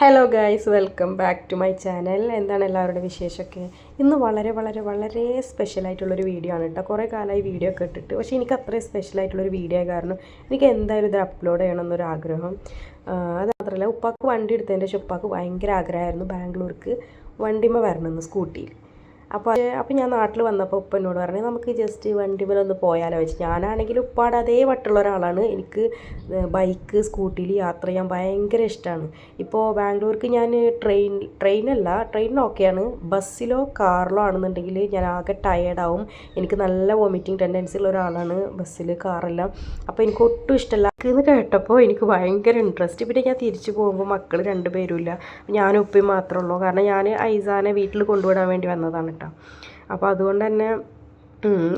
Hello guys welcome back to my channel എന്താണ് എല്ലാവരുടെ വിശേഷമൊക്കെ? ഇന്ന് വളരെ വളരെ വളരെ സ്പെഷ്യലായിട്ടുള്ളൊരു വീഡിയോ ആണ് കേട്ടോ കുറേ കാലമായി വീഡിയോ ഒക്കെ ഇട്ടിട്ട്. പക്ഷേ എനിക്ക് അത്രയും സ്പെഷ്യലായിട്ടുള്ളൊരു വീഡിയോ കാരണം എനിക്ക് എന്തായാലും ഇത് അപ്ലോഡ് ചെയ്യണം എന്നൊരു ആഗ്രഹം അത് മാത്രമല്ല ഉപ്പാക്ക് വണ്ടി എടുത്തതിന്റെ ശേഷം ഉപ്പാക്ക് ഭയങ്കര ആഗ്രഹമായിരുന്നു ബാംഗ്ലൂർക്ക് വണ്ടിമ വരണമെന്ന് സ്കൂട്ടിയിൽ. അപ്പോൾ അപ്പോൾ ഞാൻ നാട്ടിൽ വന്നപ്പോൾ ഉപ്പ എന്നോട് പറഞ്ഞു നമുക്ക് ജസ്റ്റ് വണ്ടി ഒന്ന് പോയാലോ? വെച്ച് ഞാനാണെങ്കിൽ ഉപ്പാട് അതേ വട്ടുള്ള ഒരാളാണ്. എനിക്ക് ബൈക്ക് സ്കൂട്ടിയിൽ യാത്ര ചെയ്യാൻ ഭയങ്കര ഇഷ്ടമാണ് ഇപ്പോൾ ബാംഗ്ലൂർക്ക് ഞാൻ ട്രെയിൻ ട്രെയിനല്ല ട്രെയിനിന് ഓക്കെയാണ്. ബസ്സിലോ കാറിലോ ആണെന്നുണ്ടെങ്കിൽ ഞാൻ ആകെ ടയേർഡാവും എനിക്ക് നല്ല വോമിറ്റിംഗ് ടെൻഡൻസി ഉള്ള ഒരാളാണ് ബസ്സിൽ കാറെല്ലാം. അപ്പോൾ എനിക്ക് ഒട്ടും ഇഷ്ടമല്ല എന്ന് കേട്ടപ്പോൾ എനിക്ക് ഭയങ്കര ഇൻട്രസ്റ്റ് പിന്നെ ഞാൻ തിരിച്ചു പോകുമ്പോൾ മക്കൾ രണ്ടുപേരുമില്ല ഞാനും ഉപ്പയും മാത്രമേ ഉള്ളൂ. കാരണം ഞാൻ ഐസാനെ വീട്ടിൽ കൊണ്ടുവിടാൻ വേണ്ടി വന്നതാണ് കേട്ടോ അപ്പോൾ അതുകൊണ്ട് തന്നെ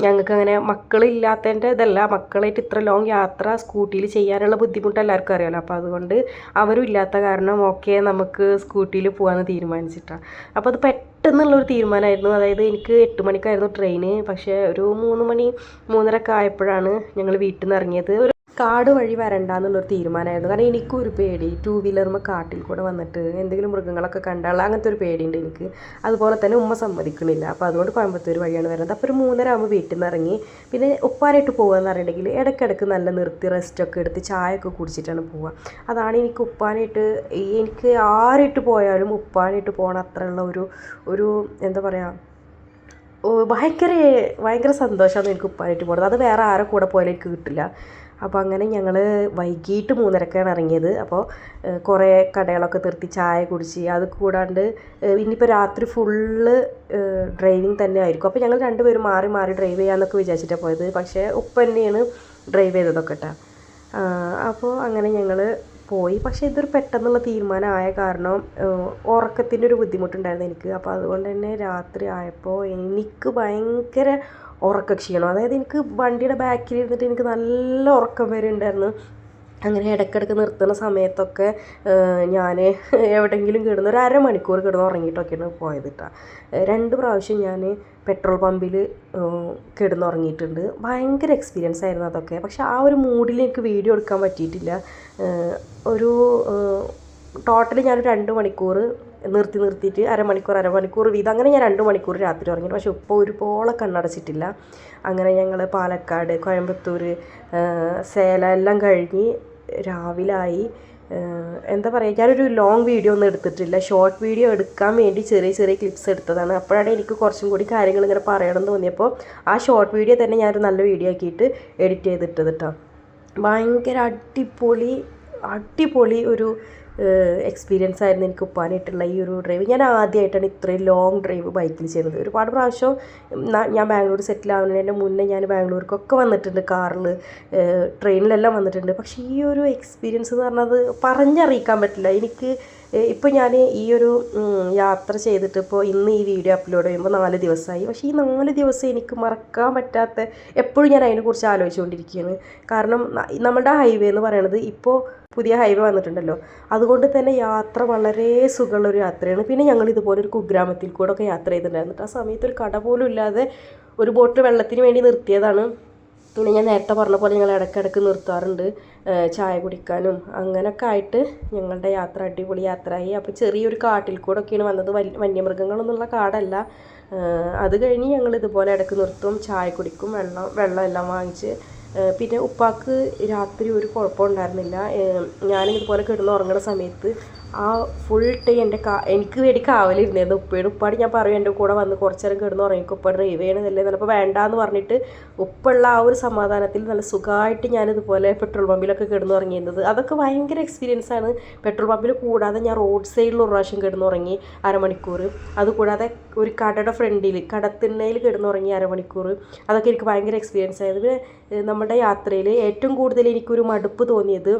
ഞങ്ങൾക്ക് അങ്ങനെ മക്കളില്ലാത്തതിന്റെ ഇതല്ല. മക്കളായിട്ട് ഇത്ര ലോങ് യാത്ര സ്കൂട്ടിയിൽ ചെയ്യാനുള്ള ബുദ്ധിമുട്ട് എല്ലാവർക്കും അറിയാമല്ലോ അപ്പോൾ അതുകൊണ്ട് അവരും ഇല്ലാത്ത കാരണം ഓക്കെ നമുക്ക് സ്കൂട്ടിയിൽ പോകാമെന്ന് തീരുമാനിച്ചിട്ടാണ് അപ്പോൾ അത് പെട്ടെന്നുള്ളൊരു തീരുമാനമായിരുന്നു അതായത് എനിക്ക് എട്ട് മണിക്കായിരുന്നു ട്രെയിന് പക്ഷേ ഒരു മൂന്ന് മണി മൂന്നരക്കെ ആയപ്പോഴാണ് ഞങ്ങൾ വീട്ടിൽ നിന്ന് ഇറങ്ങിയത് കാട് വഴി വരണ്ട എന്നുള്ളൊരു തീരുമാനമായിരുന്നു. കാരണം എനിക്കും ഒരു പേടി ടൂ വീലറുമ്പോൾ കാട്ടിൽ കൂടെ വന്നിട്ട് എന്തെങ്കിലും മൃഗങ്ങളൊക്കെ കണ്ടാൽ അങ്ങനത്തെ ഒരു പേടിയുണ്ട് എനിക്ക്. അതുപോലെ തന്നെ ഉമ്മ സമ്മതിക്കണില്ല അപ്പോൾ അതുകൊണ്ട് കോയമ്പത്തൂർ വഴിയാണ് വരുന്നത് അപ്പോൾ ഒരു മൂന്നര ആകുമ്പോൾ വീട്ടിൽ നിന്ന് ഇറങ്ങി പിന്നെ ഉപ്പാരായിട്ട് പോകുകയെന്ന് പറഞ്ഞിട്ടുണ്ടെങ്കിൽ ഇടയ്ക്കിടയ്ക്ക് നല്ല നിർത്തി റെസ്റ്റൊക്കെ എടുത്ത് ചായ ഒക്കെ കുടിച്ചിട്ടാണ് പോവുക. അതാണ് എനിക്ക് ഉപ്പാനായിട്ട് എനിക്ക് ആരായിട്ട് പോയാലും ഉപ്പാനായിട്ട് പോകണ അത്രയുള്ള ഒരു ഒരു എന്താ പറയുക ഭയങ്കര ഭയങ്കര സന്തോഷമാണ് എനിക്ക് ഉപ്പാനായിട്ട് പോകുന്നത് അത് വേറെ ആരെ കൂടെ പോയാലും എനിക്ക് കിട്ടില്ല. അപ്പോൾ അങ്ങനെ ഞങ്ങൾ വൈകിട്ട് മൂന്നരക്കാണ് ഇറങ്ങിയത്. അപ്പോൾ കുറേ കടകളൊക്കെ നിർത്തി ചായ കുടിച്ച് അത് കൂടാണ്ട് ഇനിയിപ്പോൾ രാത്രി ഫുള്ള് ഡ്രൈവിംഗ് തന്നെ ആയിരിക്കും. അപ്പോൾ ഞങ്ങൾ രണ്ടുപേരും മാറി മാറി ഡ്രൈവ് ചെയ്യാമെന്നൊക്കെ വിചാരിച്ചിട്ടാണ് പോയത്. പക്ഷേ ഉപ്പ തന്നെയാണ് ഡ്രൈവ് ചെയ്തതൊക്കെ കേട്ടോ അപ്പോൾ അങ്ങനെ ഞങ്ങൾ പോയി. പക്ഷെ ഇതൊരു പെട്ടെന്നുള്ള തീരുമാനമായ കാരണം ഉറക്കത്തിന്റെ ഒരു ബുദ്ധിമുട്ടുണ്ടായിരുന്നു എനിക്ക്. അപ്പോൾ അതുകൊണ്ട് തന്നെ രാത്രി ആയപ്പോൾ എനിക്ക് ഭയങ്കര ഉറക്ക ക്ഷീണം അതായത് എനിക്ക് വണ്ടിയുടെ ബാക്കിൽ ഇരുന്നിട്ട് എനിക്ക് നല്ല ഉറക്കം വരുന്നുണ്ടായിരുന്നു അങ്ങനെ ഇടയ്ക്കിടയ്ക്ക് നിർത്തുന്ന സമയത്തൊക്കെ ഞാൻ എവിടെയെങ്കിലും കിടന്ന് ഒരു അരമണിക്കൂർ കിടന്ന് ഉറങ്ങിയിട്ടൊക്കെയാണ് പോയത് കേട്ടോ രണ്ട് പ്രാവശ്യം ഞാൻ പെട്രോൾ പമ്പിൽ കിടന്നുറങ്ങിയിട്ടുണ്ട് ഭയങ്കര എക്സ്പീരിയൻസ് ആയിരുന്നു അതൊക്കെ. പക്ഷെ ആ ഒരു മൂഡിൽ എനിക്ക് വീഡിയോ എടുക്കാൻ പറ്റിയിട്ടില്ല. ഒരു ടോട്ടലി ഞാൻ രണ്ട് മണിക്കൂർ നിർത്തി നിർത്തിയിട്ട് അരമണിക്കൂർ അരമണിക്കൂർ വീതം. അങ്ങനെ ഞാൻ രണ്ട് മണിക്കൂർ രാത്രി ഉറങ്ങി പക്ഷേ ഇപ്പോൾ ഒരുപോലെ കണ്ണടച്ചിട്ടില്ല. അങ്ങനെ ഞങ്ങൾ പാലക്കാട് കോയമ്പത്തൂർ സേലം എല്ലാം കഴിഞ്ഞ് രാവിലായി. എന്താ പറയുക ഞാനൊരു ലോങ് വീഡിയോ ഒന്നും എടുത്തിട്ടില്ല. ഷോർട്ട് വീഡിയോ എടുക്കാൻ വേണ്ടി ചെറിയ ചെറിയ ക്ലിപ്സ് എടുത്തതാണ്. അപ്പോഴാണ് എനിക്ക് കുറച്ചും കൂടി കാര്യങ്ങൾ ഇങ്ങനെ പറയണം എന്ന് തോന്നിയപ്പോൾ ആ ഷോർട്ട് വീഡിയോ തന്നെ ഞാനൊരു നല്ല വീഡിയോ ആക്കിയിട്ട് എഡിറ്റ് ചെയ്തിട്ടത് കേട്ടോ ഭയങ്കര അടിപൊളി അടിപൊളി ഒരു എക്സ്പീരിയൻസ് ആയിരുന്നു എനിക്ക് ഉപ്പാനായിട്ടുള്ള ഈ ഒരു ഡ്രൈവ് ഞാൻ ആദ്യമായിട്ടാണ് ഇത്രയും ലോങ് ഡ്രൈവ് ബൈക്കിൽ ചെയ്യുന്നത്. ഒരുപാട് പ്രാവശ്യം ഞാൻ ബാംഗ്ലൂർ സെറ്റിൽ ആവുന്നതിന്റെ മുന്നേ ഞാൻ ബാംഗ്ലൂർക്കൊക്കെ വന്നിട്ടുണ്ട് കാറിൽ. ട്രെയിനിലെല്ലാം വന്നിട്ടുണ്ട്. പക്ഷേ ഈ ഒരു എക്സ്പീരിയൻസ് എന്ന് പറഞ്ഞത് പറഞ്ഞറിയിക്കാൻ പറ്റില്ല. എനിക്ക് ഇപ്പോൾ ഞാൻ ഈ ഒരു യാത്ര ചെയ്തിട്ട് ഇപ്പോൾ ഇന്ന് ഈ വീഡിയോ അപ്ലോഡ് ചെയ്യുമ്പോൾ നാല് ദിവസമായി. പക്ഷേ ഈ നാല് ദിവസം എനിക്ക് മറക്കാൻ പറ്റാത്ത എപ്പോഴും ഞാൻ അതിനെക്കുറിച്ച് ആലോചിച്ചുകൊണ്ടിരിക്കുകയാണ്. കാരണം നമ്മുടെ ഹൈവേ എന്ന് പറയണത് ഇപ്പോൾ പുതിയ ഹൈവേ വന്നിട്ടുണ്ടല്ലോ. അതുകൊണ്ട് തന്നെ യാത്ര വളരെ സുഖമുള്ള ഒരു യാത്രയാണ്. പിന്നെ ഞങ്ങൾ ഇതുപോലെ ഒരു കുഗ്രാമത്തിൽ കൂടെ ഒക്കെ യാത്ര ചെയ്തിട്ടുണ്ടായിരുന്നു. ആ സമയത്ത് ഒരു കട പോലും ഇല്ലാതെ ഒരു ബോട്ട് വെള്ളത്തിന് വേണ്ടി നിർത്തിയതാണ്. പിന്നെ ഞാൻ നേരത്തെ പറഞ്ഞ പോലെ ഞങ്ങൾ ഇടയ്ക്കിടയ്ക്ക് നിർത്താറുണ്ട്. ചായ കുടിക്കാനും അങ്ങനെയൊക്കെ ആയിട്ട് ഞങ്ങളുടെ യാത്ര അടിപൊളി യാത്രയായി. അപ്പോൾ ചെറിയൊരു കാട്ടിൽ കൂടെ ഒക്കെയാണ് വന്നത് വന്യമൃഗങ്ങളൊന്നുള്ള കാടല്ല. അത് കഴിഞ്ഞ് ഞങ്ങൾ ഇതുപോലെ ഇടയ്ക്ക് നിർത്തും ചായ കുടിക്കും വെള്ളം വെള്ളം എല്ലാം വാങ്ങിച്ച് പിന്നെ ഉപ്പാക്ക് രാത്രി ഒരു കുഴപ്പമുണ്ടായിരുന്നില്ല. ഞാനിതുപോലെ കിടന്ന് ഉറങ്ങുന്ന സമയത്ത് ആ ഫുൾ ടൈം എന്റെ കാ എനിക്ക് വേണ്ടി കാവലിരുന്നത് ഉപ്പയുടെ ഉപ്പാട് ഞാൻ പറയും എന്റെ കൂടെ വന്ന് കുറച്ച് നേരം കിടന്ന് ഉറങ്ങിക്കും ഉപ്പ ഡ്രൈവ് ചെയ്യണമെന്നല്ലേ ചിലപ്പോൾ വേണ്ടാന്ന് പറഞ്ഞിട്ട് ഉപ്പുള്ള ആ ഒരു സമാധാനത്തിൽ നല്ല സുഖമായിട്ട് ഞാനിതുപോലെ പെട്രോൾ പമ്പിലൊക്കെ കിടന്ന് ഉറങ്ങിയിരുന്നത്. അതൊക്കെ ഭയങ്കര എക്സ്പീരിയൻസ് ആണ്. പെട്രോൾ പമ്പിൽ കൂടാതെ ഞാൻ റോഡ് സൈഡിൽ ഒരു പ്രാവശ്യം കിടന്നുറങ്ങി അരമണിക്കൂർ അതുകൂടാതെ ഒരു കടയുടെ ഫ്രണ്ടിൽ കടത്തിണ്ണയിൽ കിടന്നുറങ്ങി അരമണിക്കൂർ അതൊക്കെ എനിക്ക് ഭയങ്കര എക്സ്പീരിയൻസ് ആയത്. നമ്മുടെ യാത്രയിൽ ഏറ്റവും കൂടുതൽ എനിക്കൊരു മടുപ്പ് തോന്നിയത്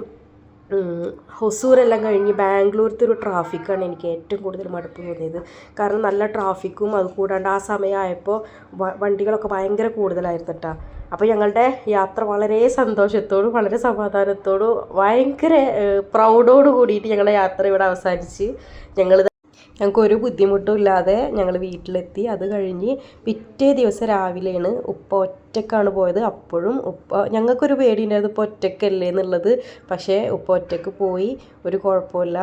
ഹൊസൂരെല്ലാം കഴിഞ്ഞ് ബാംഗ്ലൂരത്തെ ഒരു ട്രാഫിക്കാണ് എനിക്ക് ഏറ്റവും കൂടുതൽ മടുപ്പ് തോന്നിയത്. കാരണം നല്ല ട്രാഫിക്കും അത് കൂടാണ്ട് ആ സമയമായപ്പോൾ വണ്ടികളൊക്കെ ഭയങ്കര കൂടുതലായിരുന്നു കേട്ടോ അപ്പോൾ ഞങ്ങളുടെ യാത്ര വളരെ സന്തോഷത്തോടും വളരെ സമാധാനത്തോടും ഭയങ്കര പ്രൗഡോട് കൂടിയിട്ട് ഞങ്ങളുടെ യാത്ര ഇവിടെ അവസാനിച്ച് ഞങ്ങൾ ഞങ്ങൾക്കൊരു ബുദ്ധിമുട്ടും ഇല്ലാതെ ഞങ്ങൾ വീട്ടിലെത്തി. അത് കഴിഞ്ഞ് പിറ്റേ ദിവസം രാവിലെയാണ് ഉപ്പ ഒറ്റക്കാണ് പോയത്. അപ്പോഴും ഉപ്പ ഞങ്ങൾക്കൊരു പേടിയുണ്ടായിരുന്നു ഇപ്പോൾ ഒറ്റക്കല്ലേ എന്നുള്ളത്. പക്ഷേ ഉപ്പ ഒറ്റയ്ക്ക് പോയി. ഒരു കുഴപ്പമില്ല.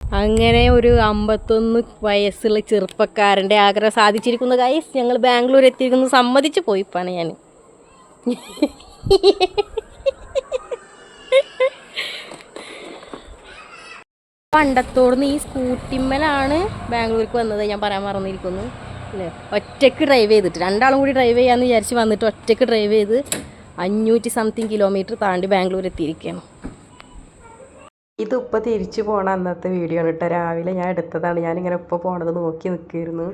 അങ്ങനെ ഒരു അമ്പത്തൊന്ന് വയസ്സുള്ള ചെറുപ്പക്കാരന്റെ ആഗ്രഹം സാധിച്ചിരിക്കുന്നു. ഗൈസ് ഞങ്ങൾ ബാംഗ്ലൂർ എത്തിയിരിക്കുന്നു. സമ്മതിച്ച് പോയിപ്പാണ് ഞാൻ. പണ്ടത്തോടുന്ന് ഈ സ്കൂട്ടിമ്മലാണ് ബാംഗ്ലൂർക്ക് വന്നത് ഞാൻ പറയാൻ മറന്നിരിക്കുന്നു. അല്ലേ ഒറ്റയ്ക്ക് ഡ്രൈവ് ചെയ്തിട്ട്. രണ്ടാളും കൂടി ഡ്രൈവ് ചെയ്യാമെന്ന് വിചാരിച്ച് വന്നിട്ട് ഒറ്റയ്ക്ക് ഡ്രൈവ് ചെയ്ത് അഞ്ഞൂറ്റി സംതിങ് കിലോമീറ്റർ താണ്ടി ബാംഗ്ലൂർ എത്തിയിരിക്കുകയാണ്. ഇത് തിരിച്ചു പോണ അന്നത്തെ വീഡിയോ ആണ് കേട്ടോ രാവിലെ ഞാൻ എടുത്തതാണ്. ഞാനിങ്ങനെ ഇപ്പോൾ പോണത് നോക്കി നിൽക്കുമായിരുന്നു